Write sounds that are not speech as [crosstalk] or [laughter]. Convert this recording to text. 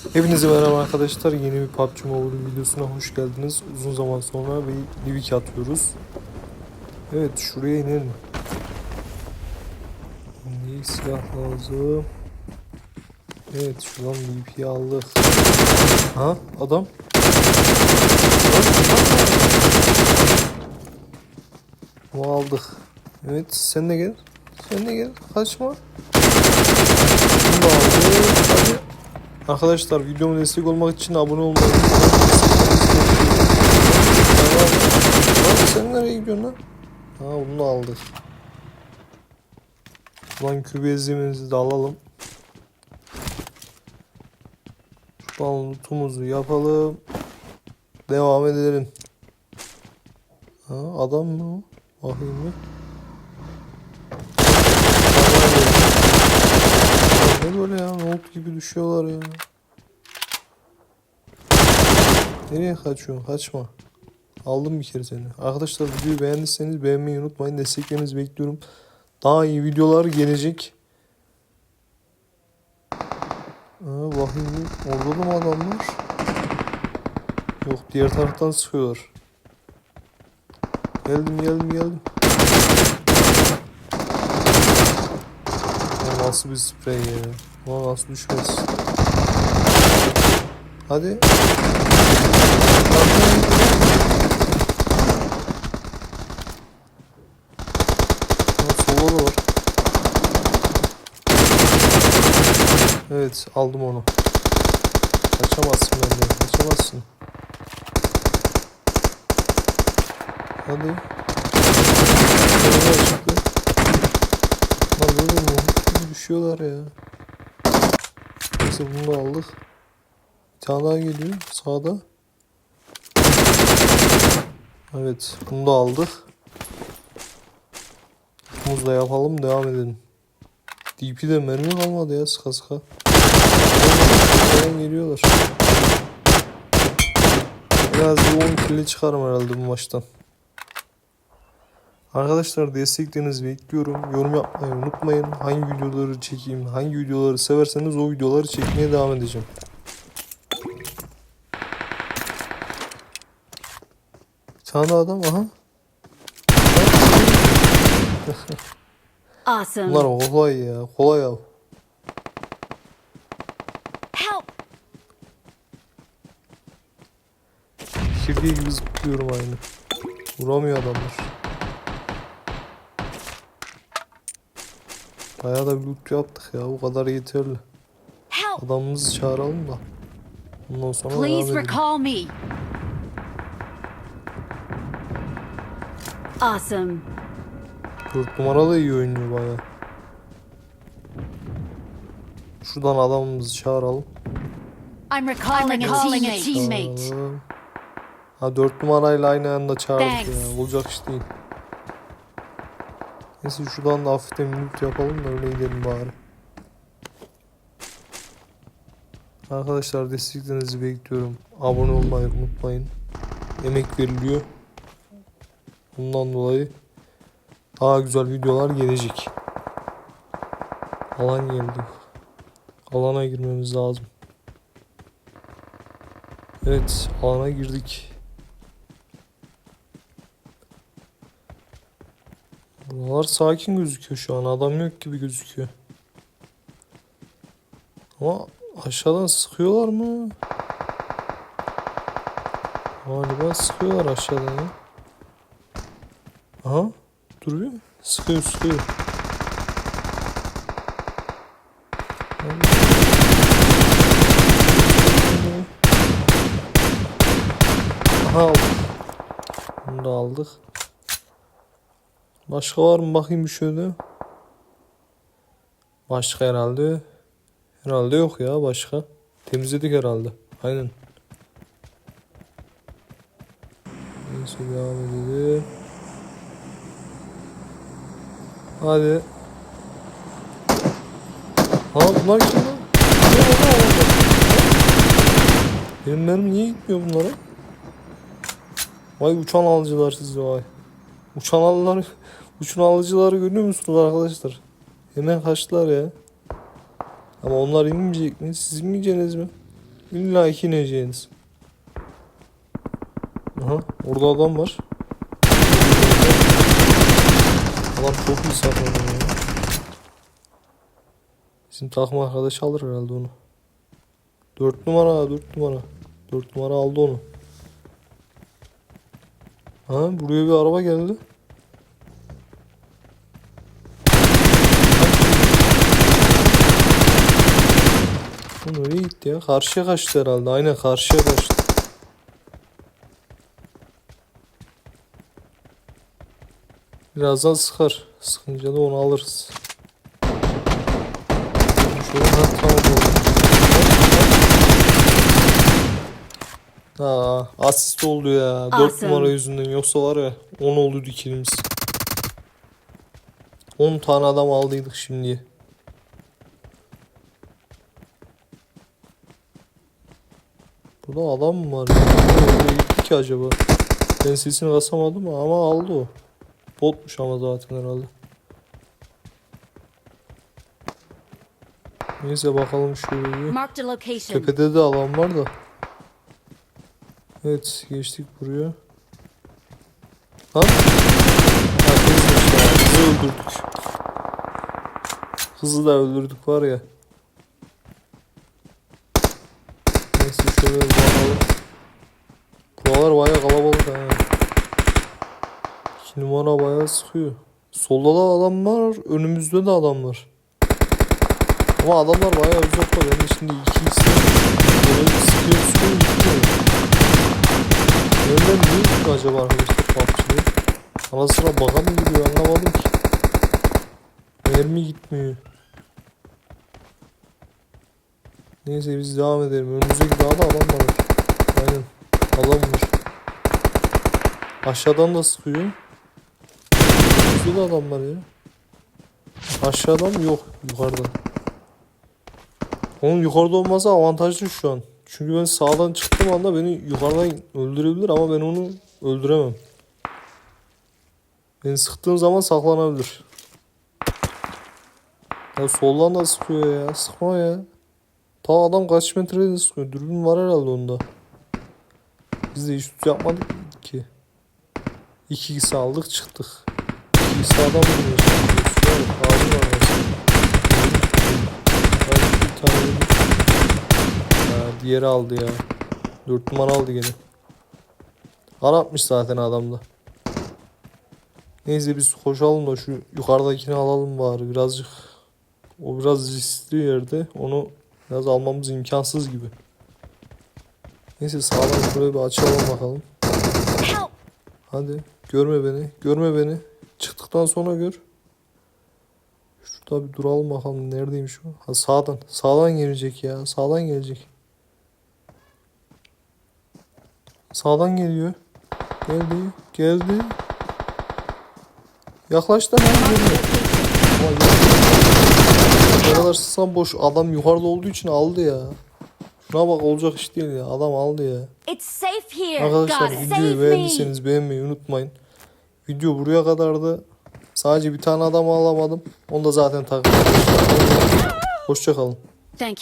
Hepinize merhaba arkadaşlar. Yeni bir PUBG Mobile videosuna hoş geldiniz. Uzun zaman sonra bir Livik atıyoruz. Evet şuraya inelim. Şimdi silah lazım. Evet şuradan VP'yi aldık. Ha adam. Bunu aldık. Evet sen de gel. Sen de gel. Kaçma. Bunu da aldık. Arkadaşlar videoma destek olmak için abone olmayı. Lan sen nereye gidiyorsun lan? Ha bunu aldık. Ulan kübezimizi de alalım. Şuradan lootumuzu yapalım. Devam edelim. Ha adam mı o? Bakayım mı? Ne böyle ya? Nolt gibi düşüyorlar ya. Nereye kaçıyorsun? Kaçma. Aldım bir kere seni. Arkadaşlar videoyu beğendiyseniz beğenmeyi unutmayın. Desteklerinizi bekliyorum. Daha iyi videolar gelecek. Aa, bakayım. Orada da mı adamlar? Yok diğer taraftan sıkıyorlar. Geldim geldim geldim. Ya nasıl bir sprey ya? Ulan nasıl düşmez? Hadi. Sola da var. Evet aldım onu. Kaçamazsın benden. Kaçamazsın. Hadi. Nereye çıktı? Lan böyle mi? Düşüyorlar ya. Neyse bunu da aldık. Bir tane daha geliyor sağda. Evet bunu da aldık. Bunu da yapalım devam edelim. DP'de mermi kalmadı ya sıka sıka. Nereden geliyorlar. Biraz bir 10 kilo çıkarım herhalde bu maçtan. Arkadaşlar desteklerinizi bekliyorum. Yorum yapmayı unutmayın. Hangi videoları çekeyim, hangi videoları severseniz o videoları çekmeye devam edeceğim. Daha adam aha. Awesome. Bunlar kolay ya. Kolay ya. Help! Kirge gibi zıplıyorum aynı. Vuramıyor adamlar. Bayağı da bir loot yaptık ya. O kadar yeterli. Adamımızı çağıralım da. Ondan sonra Please recall me. Awesome. 4 numara da iyi oynuyor bayağı. Şuradan adamımızı çağıralım. I'm recalling, a teammate. Ha 4 numarayla aynı anda çağırdık Thanks. ya. Olacak iş değil. Neyse şuradan da hafiften loot yapalım da öyle gidelim bari. Arkadaşlar desteklerinizi bekliyorum. Abone olmayı unutmayın. Emek veriliyor. Bundan dolayı daha güzel videolar gelecek. Alan geldi. Alana girmemiz lazım. Evet, alana girdik. Buralar sakin gözüküyor şu an. Adam yok gibi gözüküyor. Ama aşağıdan sıkıyorlar mı? Galiba sıkıyorlar aşağıdan ya. Aha. Dur bir. Sıkıyor sıkıyor. Aha aldık. Bunu da aldık. Başka var mı bakayım bir şöyle. Başka herhalde. Herhalde yok ya başka. Temizledik herhalde. Aynen. Neyse devam edelim. Hadi. Ha bunlar kim lan? Benim mermi niye gitmiyor bunlara? Vay uçan alıcılar sizi vay. Uçan alıcılar, [laughs] uçan alıcıları görüyor musunuz arkadaşlar? Hemen kaçtılar ya. Ama onlar inmeyecek mi? Siz inmeyeceksiniz mi? İlla ineceğiniz. Aha orada adam var. Adam çok iyi saklanıyor ya. Bizim takım arkadaşı alır herhalde onu. 4 numara 4 numara. 4 numara aldı onu. Ha buraya bir araba geldi. Bu nereye gitti ya? Karşıya kaçtı herhalde. Aynen karşıya kaçtı. Birazdan sıkar. Sıkınca da onu alırız. Şöyle oldu. Ha, asist oldu ya. 4 Awesome. numara yüzünden. Yoksa var ya 10 oldu ikilimiz. 10 tane adam aldıydık şimdiye. Burada adam mı var ya? Gitti ki acaba? Ben sesini basamadım ama aldı o. Botmuş ama zaten herhalde. Neyse bakalım location. Tepede de alan var da. Evet geçtik buraya. Lan. Ya. Kızı öldürdük. Kızı da öldürdük var ya. Neyse şöyle bakalım. Buralar baya kalabalık ha. İki numara baya sıkıyor. Solda da adam var, önümüzde de adam var. Ama adamlar bayağı uzakta. De şimdi iki isim böyle sıkıyor sıkıyor. Nereden niye gidiyor acaba arkadaşlar PUBG'de? Ana sıra baka mı gidiyor anlamadım ki. Mermi gitmiyor. Neyse biz devam edelim. Önümüzdeki dağda adam var. Aynen. Adam var. Aşağıdan da sıkıyor. De adam var ya. Aşağıdan? Yok. Yukarıdan. Onun yukarıda olması avantajlı şu an. Çünkü ben sağdan çıktığım anda beni yukarıdan öldürebilir ama ben onu öldüremem. Beni sıktığım zaman saklanabilir. Ya soldan da sıkıyor ya. Sıkma ya. Ta adam kaç metrede sıkıyor. Dürbün var herhalde onda. Biz de hiç tut yapmadık ki. İki kişi aldık çıktık. İki kişi adam vuruyor. Şuraya bak, ağacı var mesela. Bir tane vurmuş. Ha, diğeri aldı ya. Dört numara aldı gene. Arapmış zaten adamda. Neyse biz koşalım da şu yukarıdakini alalım bari birazcık. O biraz riskli yerde. Onu biraz almamız imkansız gibi. Neyse sağdan şöyle bir açalım bakalım. Hadi görme beni. Görme beni. Çıktıktan sonra gör. Şurada bir duralım bakalım. Neredeymiş o? Ha sağdan. Sağdan gelecek ya. Sağdan gelecek. Sağdan geliyor. Geldi. Geldi. Yaklaştı hemen geliyor. Ne kadar sıksam boş. Adam yukarıda olduğu için aldı ya. Şuna bak olacak iş değil ya. Adam aldı ya. Arkadaşlar videoyu beğendiyseniz beğenmeyi unutmayın. Video buraya kadardı. Sadece bir tane adam alamadım. Onu da zaten takip Hoşçakalın. Thank you.